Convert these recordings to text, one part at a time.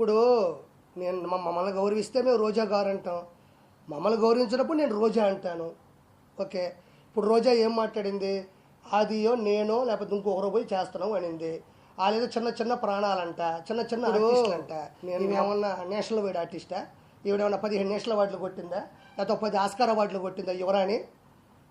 ఇప్పుడు నేను మ- మమ్మల్ని గౌరవిస్తే మేము రోజా గారు అంటాం. మమ్మల్ని గౌరవించినప్పుడు నేను రోజా అంటాను. ఓకే? ఇప్పుడు రోజా ఏం మాట్లాడింది? అదియో నేను లేకపోతే ఇంకొకరు పోయి చేస్తున్నాం అనింది. వాళ్ళేదో చిన్న చిన్న ప్రాణాలంట చిన్న చిన్న అంట నేను ఏమన్నా నేషనల్ వైడ్ ఆర్టిస్టా? ఈవిడేమన్నా పదిహేను నేషనల్ అవార్డులు కొట్టిందా? లేకపోతే పది ఆస్కార్ అవార్డులు కొట్టిందా యువరాణి? ఆ?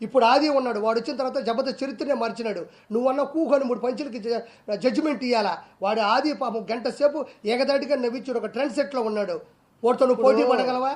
ఇప్పుడు ఆది ఉన్నాడు వాడు వచ్చిన తర్వాత జబర్దస్త్ చరిత్రనే మార్చినాడు. నువ్వన్న కూకొని మూడు పంచులకి జడ్జిమెంట్ ఇవ్వాలా వాడు ఆది పాపం గంట సేపు ఏకదాటిగా నవ్వించాడు ఒక ట్రెండ్ సెట్లో ఉన్నాడు. వాడితో నువ్వు పోటీ పడగలవా?